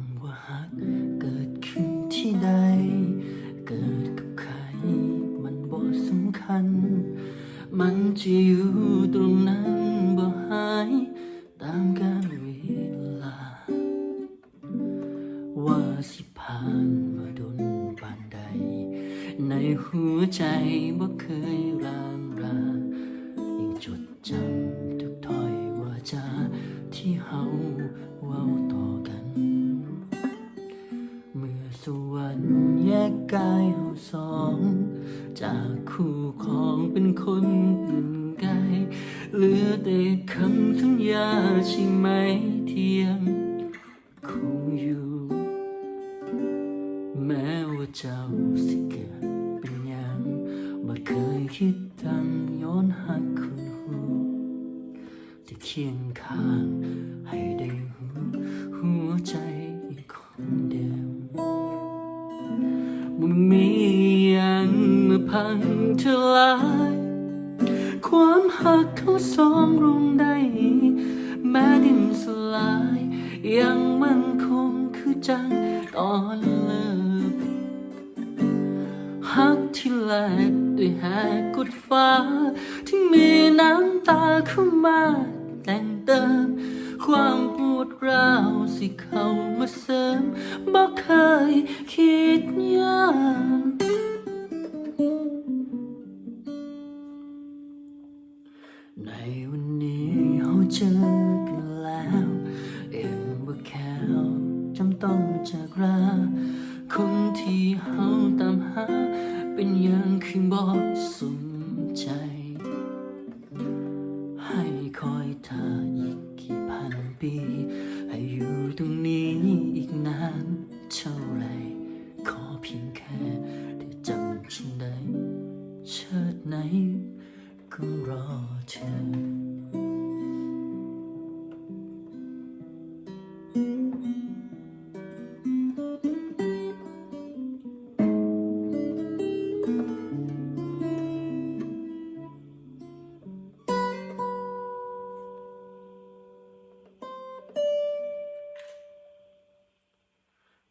ำว่าฮักเกิดขึ้นที่ใด เกิดกับใคร มันบ่สำคัญ มันจะอยู่ตรงนั้นบ่หาย ตามกาลเวลา ว่าสิผ่านมาดนปานใด ในหัวใจบ่เคยรางรายังจดจำทุกถ้อยว่าจาที่เฮาเว้าต่อกัน สวรรค์แยกกายเฮาสอง จากคู่ของเป็นคนอื่นไกลเหลือแต่คำสัญญาใช่ไหมที่ยังคงอยู่ แม้ว่าเจ้าสิเกิดเป็นหยังบ่เคยคิดตั้งย้อนหักคุณหูจะเคียงข้าง มาพังทลาย ความหักเขาสองลงได้ แม้ดินสลาย ยังมั่นคงคือจังตอนเลิกหักที่แลกด้วยแหกกดฟ้า ที่มีน้ำตาเข้ามา แต่งเติมความปวดร้าวสิเข้ามาเสริมบอกเคยคิดย ในวันนี้เราเจอกันแล้วเอ็มว่าแค่จำต้องจากราคนที่เฮาตามหา เป็นอยังคือบอกสมใจ ให้คอยท่าอีกกี่พันปี ให้อยู่ตรงนี้อีกนานเท่าไร ขอเพียงแค่ได้จำฉันได้เชิดไหน ก็รอเธอ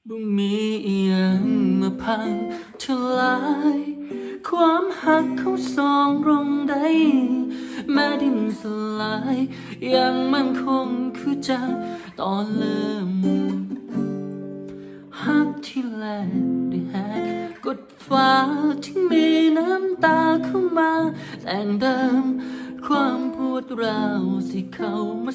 บ่มีอีหยังมาพังทลาย ความหักเขาสองลงได้แม้ดินสลายยังมั่นคงคือจังตอนเริ่มหักที่แลกด้วยแหกกดฟ้าที่มีน้ำตาเข้ามาแต่งเติมความปวดร้าวสิเขามา